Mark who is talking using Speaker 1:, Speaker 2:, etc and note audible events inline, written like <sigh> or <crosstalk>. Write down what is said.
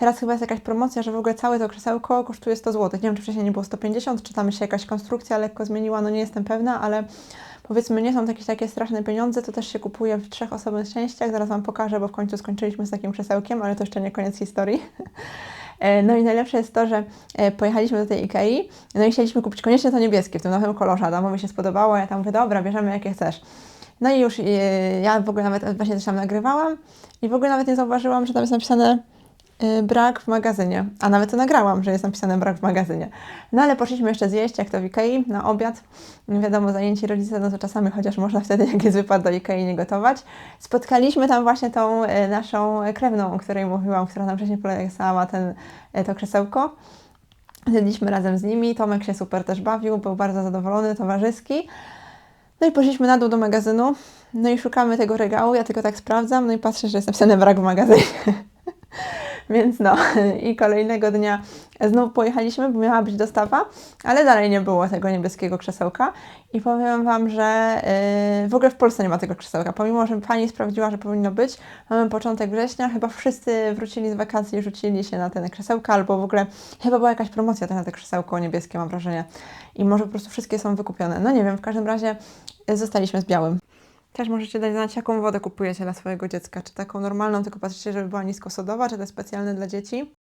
Speaker 1: Teraz chyba jest jakaś promocja, że w ogóle całe to krzesełko kosztuje 100 zł. Nie wiem, czy wcześniej nie było 150, czy tam się jakaś konstrukcja lekko zmieniła, no nie jestem pewna, ale powiedzmy nie są to jakieś takie straszne pieniądze, to też się kupuje w trzech osobnych częściach. Zaraz Wam pokażę, bo w końcu skończyliśmy z takim krzesełkiem, ale to jeszcze nie koniec historii. E, No i najlepsze jest to, że e, pojechaliśmy do tej Ikei, no i chcieliśmy kupić koniecznie to niebieskie w tym nowym kolorze. Adamowi się spodobało, ja tam mówię, dobra, bierzemy jakie chcesz. No i już e, ja w ogóle nawet właśnie też tam nagrywałam i w ogóle nawet nie zauważyłam, że tam jest napisane brak w magazynie. A nawet to nagrałam, że jest napisane brak w magazynie. No ale poszliśmy jeszcze zjeść, jak to w Ikei, na obiad. Wiadomo, zajęci rodzice, no to czasami chociaż można wtedy, <laughs> jak jest wypad do Ikei, nie gotować. Spotkaliśmy tam właśnie tą y, naszą krewną, o której mówiłam, która nam wcześniej polecała ten, y, to krzesełko. Zjedliśmy razem z nimi. Tomek się super też bawił, był bardzo zadowolony, towarzyski. No i poszliśmy na dół do magazynu. No i szukamy tego regału. Ja tylko tak sprawdzam, no i patrzę, że jest napisane brak w magazynie. <laughs> <laughs> Więc no, i kolejnego dnia znów pojechaliśmy, bo miała być dostawa, ale dalej nie było tego niebieskiego krzesełka. I powiem Wam, że yy, w ogóle w Polsce nie ma tego krzesełka. Pomimo, że Pani sprawdziła, że powinno być, mamy początek września, chyba wszyscy wrócili z wakacji i rzucili się na ten krzesełka, albo w ogóle chyba była jakaś promocja na te krzesełko niebieskie, mam wrażenie. I może po prostu wszystkie są wykupione. No nie wiem, w każdym razie y, zostaliśmy z białym. Też możecie dać znać, jaką wodę kupujecie dla swojego dziecka. Czy taką normalną, tylko patrzycie, żeby była niskosodowa, czy te specjalne dla dzieci.